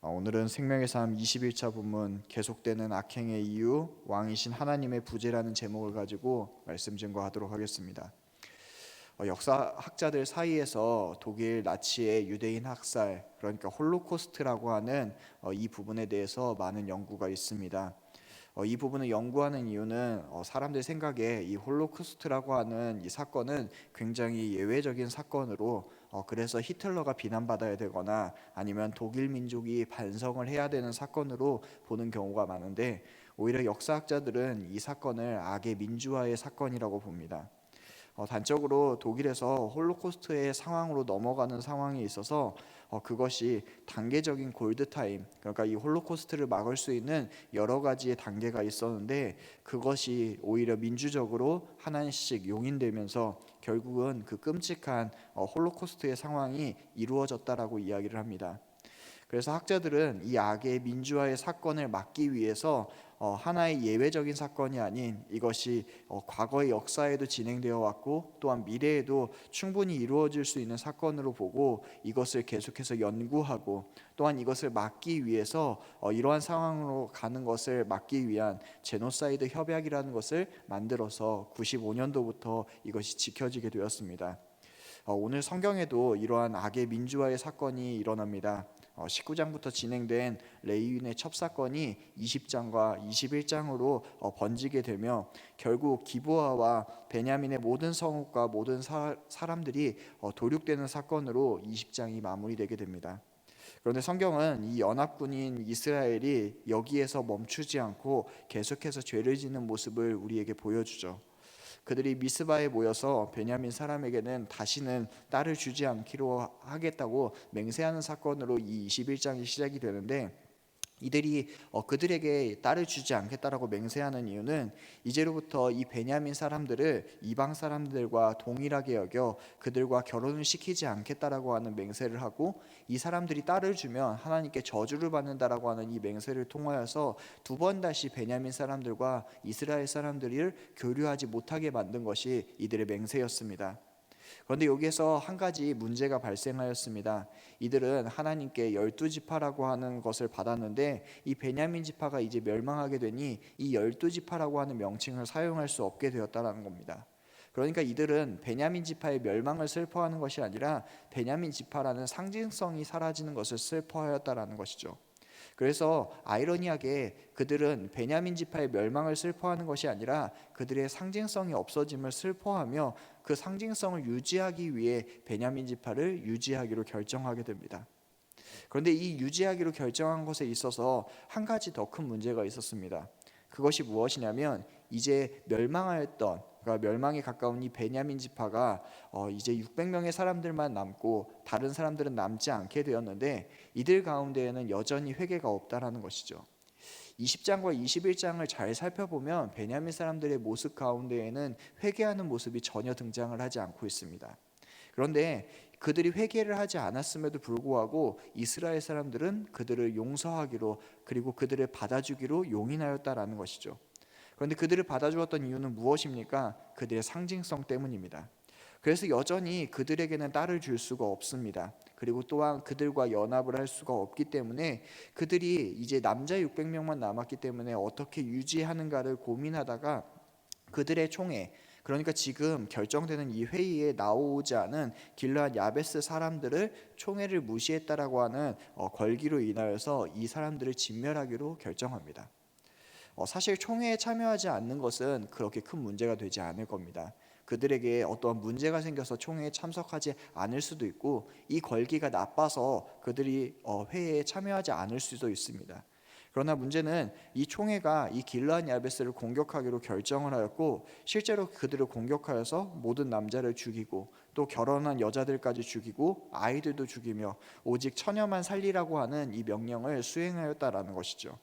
어, 오늘은 생명의 삶 21차 본문 계속되는 악행의 이유 왕이신 하나님의 부재라는 제목을 가지고 말씀 증거하도록 하겠습니다. 어, 역사학자들 사이에서 독일 나치의 유대인 학살 그러니까 홀로코스트라고 하는 어, 이 부분에 대해서 많은 연구가 있습니다. 어, 이 부분을 연구하는 이유는 어, 사람들 생각에 이 홀로코스트라고 하는 이 사건은 굉장히 예외적인 사건으로 어, 그래서 히틀러가 비난받아야 되거나 아니면 독일 민족이 반성을 해야 되는 사건으로 보는 경우가 많은데 오히려 역사학자들은 이 사건을 악의 민주화의 사건이라고 봅니다. 어, 단적으로 독일에서 홀로코스트의 상황으로 넘어가는 상황에 있어서 어, 그것이 단계적인 골드 타임 그러니까 이 홀로코스트를 막을 수 있는 여러 가지의 단계가 있었는데 그것이 오히려 민주적으로 하나씩 용인되면서 결국은 그 끔찍한 어, 홀로코스트의 상황이 이루어졌다라고 이야기를 합니다. 그래서 학자들은 이 악의 민주화의 사건을 막기 위해서 어, 하나의 예외적인 사건이 아닌 이것이 어, 과거의 역사에도 진행되어 왔고 또한 미래에도 충분히 이루어질 수 있는 사건으로 보고 이것을 계속해서 연구하고 또한 이것을 막기 위해서 어, 이러한 상황으로 가는 것을 막기 위한 제노사이드 협약이라는 것을 만들어서 95년도부터 이것이 지켜지게 되었습니다. 어, 오늘 성경에도 이러한 악의 민주화의 사건이 일어납니다. 19장부터 진행된 레이윈의 첩사건이 20장과 21장으로 어, 번지게 되며 결국 기부아와 베냐민의 모든 성읍과 모든 사, 람들이 어, 도륙되는 사건으로 20장이 마무리되게 됩니다. 그런데 성경은 이 연합군인 이스라엘이 여기에서 멈추지 않고 계속해서 죄를 짓는 모습을 우리에게 보여주죠. 그들이 미스바에 모여서 베냐민 사람에게는 다시는 딸을 주지 않기로 하겠다고 맹세하는 사건으로 이 21장이 시작이 되는데 이들이 어, 그들에게 딸을 주지 않겠다라고 맹세하는 이유는 이제로부터 이 베냐민 사람들을 이방 사람들과 동일하게 여겨 그들과 결혼을 시키지 않겠다라고 하는 맹세를 하고 이 사람들이 딸을 주면 하나님께 저주를 받는다라고 하는 이 맹세를 통하여서 두 번 다시 베냐민 사람들과 이스라엘 사람들을 교류하지 못하게 만든 것이 이들의 맹세였습니다. 그런데 여기에서 한 가지 문제가 발생하였습니다. 이들은 하나님께 열두 지파라고 하는 것을 받았는데 이 베냐민 지파가 이제 멸망하게 되니 이 열두 지파라고 하는 명칭을 사용할 수 없게 되었다라는 겁니다. 그러니까 이들은 베냐민 지파의 멸망을 슬퍼하는 것이 아니라 베냐민 지파라는 상징성이 사라지는 것을 슬퍼하였다라는 것이죠. 그래서 아이러니하게 그들은 베냐민 지파의 멸망을 슬퍼하는 것이 아니라 그들의 상징성이 없어짐을 슬퍼하며 그 상징성을 유지하기 위해 베냐민 지파를 유지하기로 결정하게 됩니다. 그런데 이 유지하기로 결정한 것에 있어서 한 가지 더 큰 문제가 있었습니다. 그것이 무엇이냐면 이제 멸망하였던 그러니까 멸망에 가까운 이 베냐민 지파가 어 이제 600명의 사람들만 남고 다른 사람들은 남지 않게 되었는데 이들 가운데에는 여전히 회개가 없다라는 것이죠. 20장과 21장을 잘 살펴보면 베냐민 사람들의 모습 가운데에는 회개하는 모습이 전혀 등장을 하지 않고 있습니다. 그런데 그들이 회개를 하지 않았음에도 불구하고 이스라엘 사람들은 그들을 용서하기로 그리고 그들을 받아주기로 용인하였다라는 것이죠. 그런데 그들을 받아주었던 이유는 무엇입니까? 그들의 상징성 때문입니다. 그래서 여전히 그들에게는 딸을 줄 수가 없습니다. 그리고 또한 그들과 연합을 할 수가 없기 때문에 그들이 이제 남자 600명만 남았기 때문에 어떻게 유지하는가를 고민하다가 그들의 총회 그러니까 지금 결정되는 이 회의에 나오지 않은 길르앗 야베스 사람들을 총회를 무시했다라고 하는 어, 걸기로 인하여서 이 사람들을 진멸하기로 결정합니다. 어, 사실 총회에 참여하지 않는 것은 그렇게 큰 문제가 되지 않을 겁니다. 그들에게 어떠한 문제가 생겨서 총회에 참석하지 않을 수도 있고 이 걸기가 나빠서 그들이 어, 회의에 참여하지 않을 수도 있습니다. 그러나 문제는 이 총회가 이 길르한 야베스를 공격하기로 결정을 하였고 실제로 그들을 공격하여서 모든 남자를 죽이고 또 결혼한 여자들까지 죽이고 아이들도 죽이며 오직 처녀만 살리라고 하는 이 명령을 수행하였다라는 것이죠.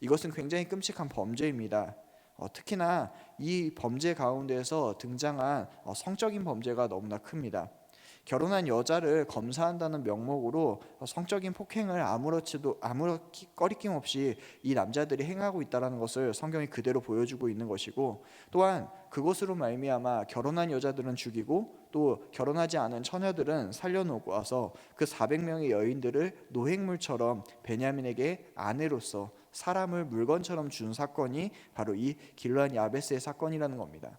이것은 굉장히 끔찍한 범죄입니다. 어, 특히나 이 범죄 가운데서 등장한 어, 성적인 범죄가 너무나 큽니다. 결혼한 여자를 검사한다는 명목으로 어, 성적인 폭행을 아무렇지도 아무렇 거리낌 없이 이 남자들이 행하고 있다라는 것을 성경이 그대로 보여주고 있는 것이고 또한 그것으로 말미암아 결혼한 여자들은 죽이고 또 결혼하지 않은 처녀들은 살려놓고 와서 그 400명의 여인들을 노획물처럼 베냐민에게 아내로서 사람을 물건처럼 준 사건이 바로 이 길르한 야베스의 사건이라는 겁니다.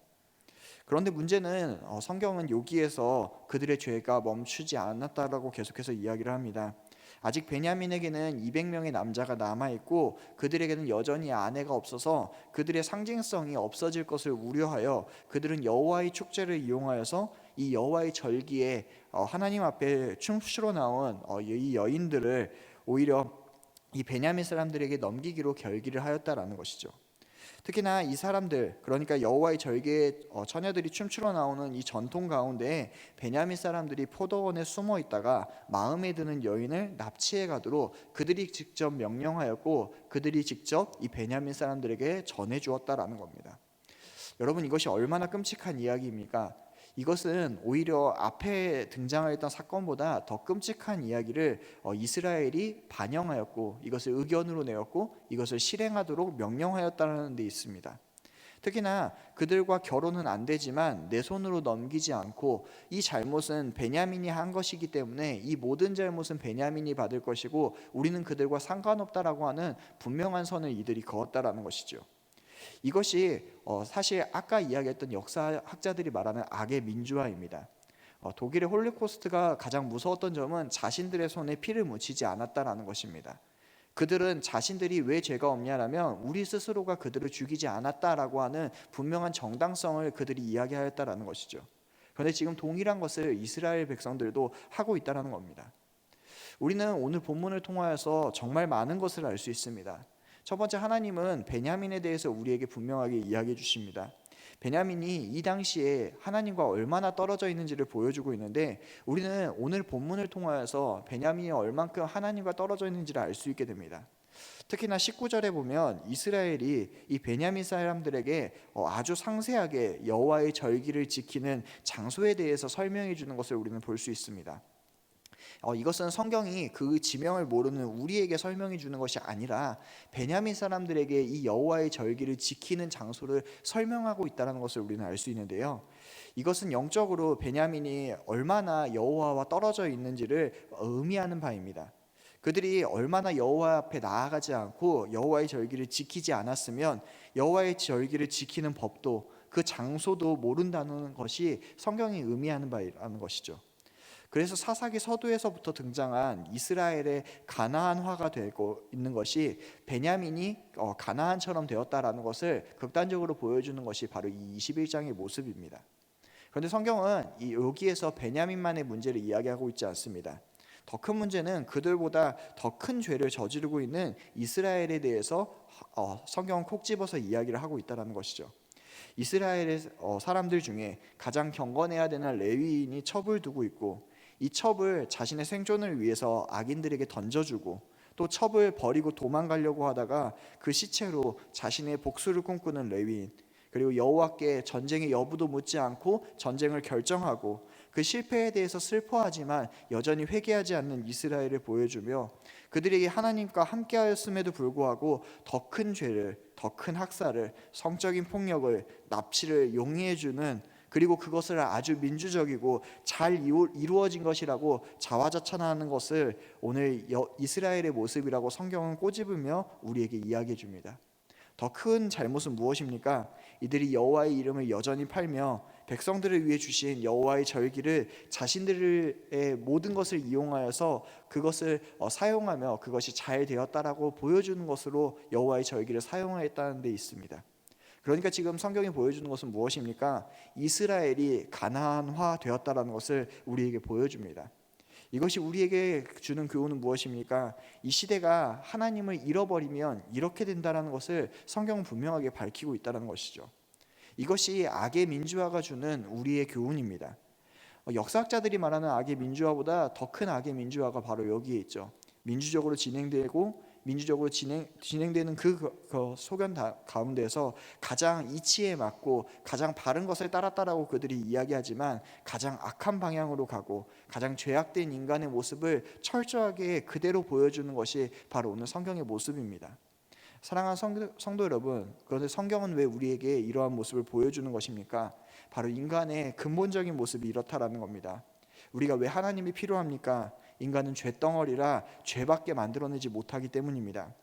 그런데 문제는 어, 성경은 여기에서 그들의 죄가 멈추지 않았다라고 계속해서 이야기를 합니다. 아직 베냐민에게는 200명의 남자가 남아 있고 그들에게는 여전히 아내가 없어서 그들의 상징성이 없어질 것을 우려하여 그들은 여호와의 축제를 이용하여서 이 여호와의 절기에 어, 하나님 앞에 춤추러 나온 어, 이 여인들을 오히려 이 베냐민 사람들에게 넘기기로 결기를 하였다라는 것이죠. 특히나 이 사람들 그러니까 여호와의 절기에 어, 처녀들이 춤추러 나오는 이 전통 가운데 베냐민 사람들이 포도원에 숨어 있다가 마음에 드는 여인을 납치해 가도록 그들이 직접 명령하였고 그들이 직접 이 베냐민 사람들에게 전해 주었다라는 겁니다. 여러분 이것이 얼마나 끔찍한 이야기입니까? 이것은 오히려 앞에 등장했던 사건보다 더 끔찍한 이야기를 어, 이스라엘이 반영하였고 이것을 의견으로 내었고 이것을 실행하도록 명령하였다는 데 있습니다. 특히나 그들과 결혼은 안 되지만 내 손으로 넘기지 않고 이 잘못은 베냐민이 한 것이기 때문에 이 모든 잘못은 베냐민이 받을 것이고 우리는 그들과 상관없다라고 하는 분명한 선을 이들이 그었다라는 것이죠. 이것이 어, 사실 아까 이야기했던 역사학자들이 말하는 악의 민주화입니다. 어, 독일의 홀리코스트가 가장 무서웠던 점은 자신들의 손에 피를 묻히지 않았다라는 것입니다. 그들은 자신들이 왜 죄가 없냐라면 우리 스스로가 그들을 죽이지 않았다라고 하는 분명한 정당성을 그들이 이야기하였다라는 것이죠. 그런데 지금 동일한 것을 이스라엘 백성들도 하고 있다라는 겁니다. 우리는 오늘 본문을 통하여서 정말 많은 것을 알 수 있습니다. 첫 번째 하나님은 베냐민에 대해서 우리에게 분명하게 이야기해 주십니다. 베냐민이 이 당시에 하나님과 얼마나 떨어져 있는지를 보여주고 있는데 우리는 오늘 본문을 통하여서 베냐민이 얼만큼 하나님과 떨어져 있는지를 알 수 있게 됩니다. 특히나 19절에 보면 이스라엘이 이 베냐민 사람들에게 어, 아주 상세하게 여호와의 절기를 지키는 장소에 대해서 설명해 주는 것을 우리는 볼 수 있습니다. 어, 이것은 성경이 그 지명을 모르는 우리에게 설명해 주는 것이 아니라 베냐민 사람들에게 이 여호와의 절기를 지키는 장소를 설명하고 있다는 것을 우리는 알 수 있는데요. 이것은 영적으로 베냐민이 얼마나 여호와와 떨어져 있는지를 의미하는 바입니다. 그들이 얼마나 여호와 앞에 나아가지 않고 여호와의 절기를 지키지 않았으면 여호와의 절기를 지키는 법도 그 장소도 모른다는 것이 성경이 의미하는 바라는 것이죠. 그래서 사사기 서두에서부터 등장한 이스라엘의 가나안화가 되고 있는 것이 베냐민이 어, 가나안처럼 되었다라는 것을 극단적으로 보여주는 것이 바로 이 21장의 모습입니다. 그런데 성경은 이 여기에서 베냐민만의 문제를 이야기하고 있지 않습니다. 더 큰 문제는 그들보다 더 큰 죄를 저지르고 있는 이스라엘에 대해서 어, 성경은 콕 집어서 이야기를 하고 있다는 것이죠. 이스라엘의 어, 사람들 중에 가장 경건해야 되는 레위인이 첩을 두고 있고 이 첩을 자신의 생존을 위해서 악인들에게 던져주고 또 첩을 버리고 도망가려고 하다가 그 시체로 자신의 복수를 꿈꾸는 레위인 그리고 여호와께 전쟁의 여부도 묻지 않고 전쟁을 결정하고 그 실패에 대해서 슬퍼하지만 여전히 회개하지 않는 이스라엘을 보여주며 그들에게 하나님과 함께하였음에도 불구하고 더 큰 죄를 더 큰 학살을 성적인 폭력을 납치를 용이해 주는 그리고 그것을 아주 민주적이고 잘 이루어진 것이라고 자화자찬하는 것을 오늘 이스라엘의 모습이라고 성경은 꼬집으며 우리에게 이야기해 줍니다. 더 큰 잘못은 무엇입니까? 이들이 여호와의 이름을 여전히 팔며 백성들을 위해 주신 여호와의 절기를 자신들의 모든 것을 이용하여서 그것을 어, 사용하며 그것이 잘 되었다라고 보여주는 것으로 여호와의 절기를 사용하였다는 데 있습니다. 그러니까 지금 성경이 보여주는 것은 무엇입니까? 이스라엘이 가나안화 되었다라는 것을 우리에게 보여줍니다. 이것이 우리에게 주는 교훈은 무엇입니까? 이 시대가 하나님을 잃어버리면 이렇게 된다라는 것을 성경은 분명하게 밝히고 있다는 것이죠. 이것이 악의 민주화가 주는 우리의 교훈입니다. 역사학자들이 말하는 악의 민주화보다 더 큰 악의 민주화가 바로 여기에 있죠. 민주적으로 진행되고 민주적으로 진행, 진행되는 그, 그 소견 다, 가운데서 가장 이치에 맞고 가장 바른 것을 따랐다라고 그들이 이야기하지만 가장 악한 방향으로 가고 가장 죄악된 인간의 모습을 철저하게 그대로 보여주는 것이 바로 오늘 성경의 모습입니다. 사랑하는 성도, 성도 여러분, 그런데 성경은 왜 우리에게 이러한 모습을 보여주는 것입니까? 바로 인간의 근본적인 모습이 이렇다라는 겁니다. 우리가 왜 하나님이 필요합니까? 인간은 죄덩어리라 죄밖에 만들어내지 못하기 때문입니다.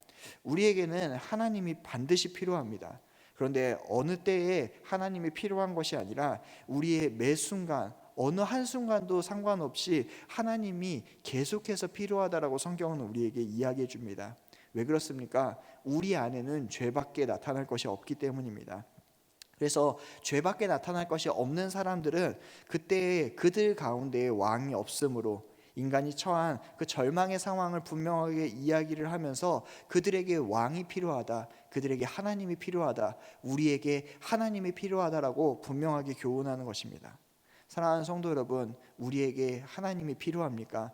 우리에게는 하나님이 반드시 필요합니다. 그런데 어느 때에 하나님이 필요한 것이 아니라 우리의 매 순간 어느 한 순간도 상관없이 하나님이 계속해서 필요하다라고 성경은 우리에게 이야기해 줍니다. 왜 그렇습니까? 우리 안에는 죄밖에 나타날 것이 없기 때문입니다. 그래서 죄밖에 나타날 것이 없는 사람들은 그때 그들 가운데 왕이 없으므로 인간이 처한 그 절망의 상황을 분명하게 이야기를 하면서 그들에게 왕이 필요하다. 그들에게 하나님이 필요하다. 우리에게 하나님이 필요하다라고 분명하게 교훈하는 것입니다. 사랑하는 성도 여러분, 우리에게 하나님이 필요합니까?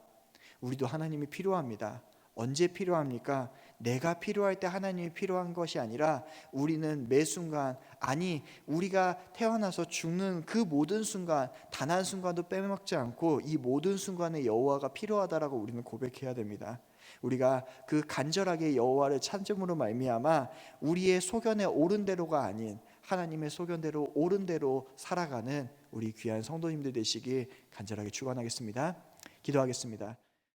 우리도 하나님이 필요합니다. 언제 필요합니까? 내가 필요할 때 하나님이 필요한 것이 아니라 우리는 매 순간 아니 우리가 태어나서 죽는 그 모든 순간 단 한 순간도 빼먹지 않고 이 모든 순간에 여호와가 필요하다라고 우리는 고백해야 됩니다. 우리가 그 간절하게 여호와를 찾음으로 말미암아 우리의 소견에 옳은 대로가 아닌 하나님의 소견대로 옳은 대로 살아가는 우리 귀한 성도님들 되시길 간절하게 축원하겠습니다. 기도하겠습니다.